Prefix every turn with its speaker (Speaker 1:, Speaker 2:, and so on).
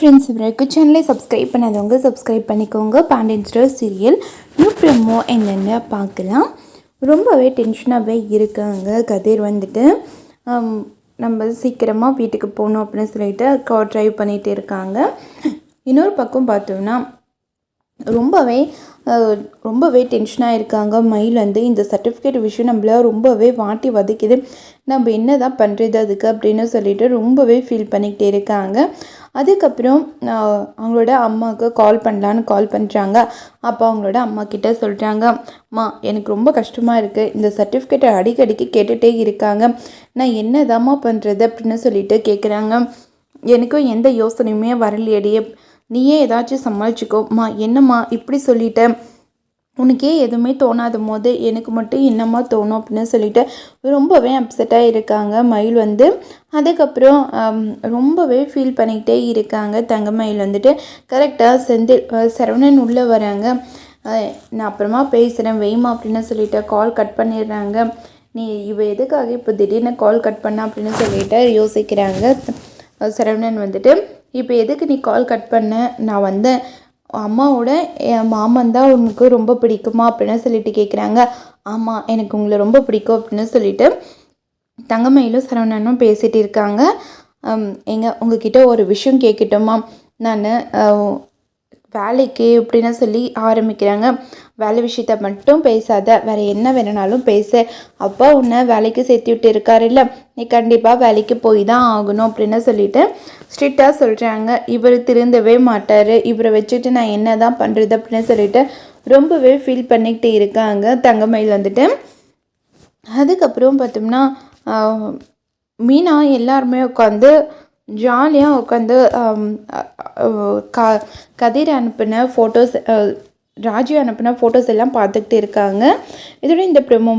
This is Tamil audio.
Speaker 1: ஃப்ரெண்ட்ஸ் வரைக்கும் சேனலை சப்ஸ்கிரைப் பண்ணாதவங்க சப்ஸ்கிரைப் பண்ணிக்கோங்க. பாண்டியன் சீரியல் நியூ ப்ரமோ என்னென்னு பார்க்கலாம். ரொம்பவே டென்ஷனாகவே இருக்காங்க. கதிர் வந்துட்டு நம்ம சீக்கிரமாக வீட்டுக்கு போகணும் அப்படின்னு சொல்லிட்டு கார் ட்ரைவ் பண்ணிகிட்டு இருக்காங்க. இன்னொரு பக்கம் பார்த்தோம்னா ரொம்பவே ரொம்பவே டென்ஷனாக இருக்காங்க. மயில் வந்து இந்த சர்டிஃபிகேட் விஷயம் நம்மள ரொம்பவே வாட்டி வதைக்குது. நம்ம என்ன தான் பண்ணுறது அதுக்கு அப்படின்னு சொல்லிட்டு ரொம்பவே ஃபீல் பண்ணிக்கிட்டே இருக்காங்க. அதுக்கப்புறம் அவங்களோட அம்மாவுக்கு கால் பண்ணலான்னு கால் பண்ணுறாங்க அப்போ அவங்களோட அம்மா கிட்டே சொல்கிறாங்க அம்மா எனக்கு ரொம்ப கஷ்டமாக இருக்குது இந்த சர்டிஃபிகேட்டை அடிக்கடிக்கு கேட்டுகிட்டே இருக்காங்க. நான் என்னதாம்மா பண்ணுறது அப்படின்னு சொல்லிட்டு கேட்குறாங்க எனக்கும் எந்த யோசனையுமே வரலையடியே நீயே ஏதாச்சும் சமாளிச்சுக்கோம்மா என்னம்மா இப்படி சொல்லிட்ட? உனக்கே எதுவுமே தோணாத போது எனக்கு மட்டும் என்னம்மா தோணும் அப்படின்னு சொல்லிட்டு ரொம்பவே அப்செட்டாக இருக்காங்க மயில் வந்து. அதுக்கப்புறம் ரொம்பவே ஃபீல் பண்ணிக்கிட்டே இருக்காங்க தங்க மயில் வந்துட்டு. கரெக்டாக செந்தில் சரவணன் உள்ளே வராங்க. நான் அப்புறமா பேசுகிறேன் வெய்மா அப்படின்னு சொல்லிட்டு கால் கட் பண்ணிடுறாங்க. நீ இவ எதுக்காக இப்போ திடீர்னு கால் கட் பண்ண அப்படின்னு சொல்லிட்டு யோசிக்கிறாங்க. சரவணன் வந்துட்டு இப்போ எதுக்கு நீ கால் கட் பண்ண? நான் வந்தேன். அம்மாவோட என் மாமன் தான் உனக்கு ரொம்ப பிடிக்குமா? அப்படின்னு சொல்லிட்டு கேட்குறாங்க ஆமாம் எனக்கு உங்களை ரொம்ப பிடிக்கும் அப்படின்னு சொல்லிட்டு தங்கமயிலும் சரவணனும் பேசிகிட்டு இருக்காங்க. எங்கள் எங்க உங்ககிட்ட ஒரு விஷயம் கேட்கட்டுமா நான் வேலைக்கு அப்படின்னு சொல்லி ஆரம்பிக்கிறாங்க. வேலை விஷயத்த மட்டும் பேசாத வேற என்ன வேணுனாலும் பேசு. அப்பா உன்னை வேலைக்கு சேர்த்து விட்டு இருக்கார் இல்லை? நீ கண்டிப்பாக வேலைக்கு போய் தான் ஆகணும் அப்படின்னு சொல்லிட்டு ஸ்ட்ரிக்டாக சொல்கிறாங்க இவர் திருந்தவே மாட்டார். இவரை வச்சுட்டு நான் என்ன தான் பண்ணுறது அப்படின்னு சொல்லிட்டு ரொம்பவே ஃபீல் பண்ணிக்கிட்டு இருக்காங்க. தங்கமயில் வந்துட்டு. அதுக்கப்புறம் பார்த்தோம்னா மீனா எல்லாருமே உட்காந்து ஜாலியாக உட்காந்து க கதிர் அனுப்பின ஃபோட்டோஸ் ராஜு அனுப்பின ஃபோட்டோஸ் எல்லாம் பார்த்துக்கிட்டு இருக்காங்க. இதோட இந்த ப்ரோமோ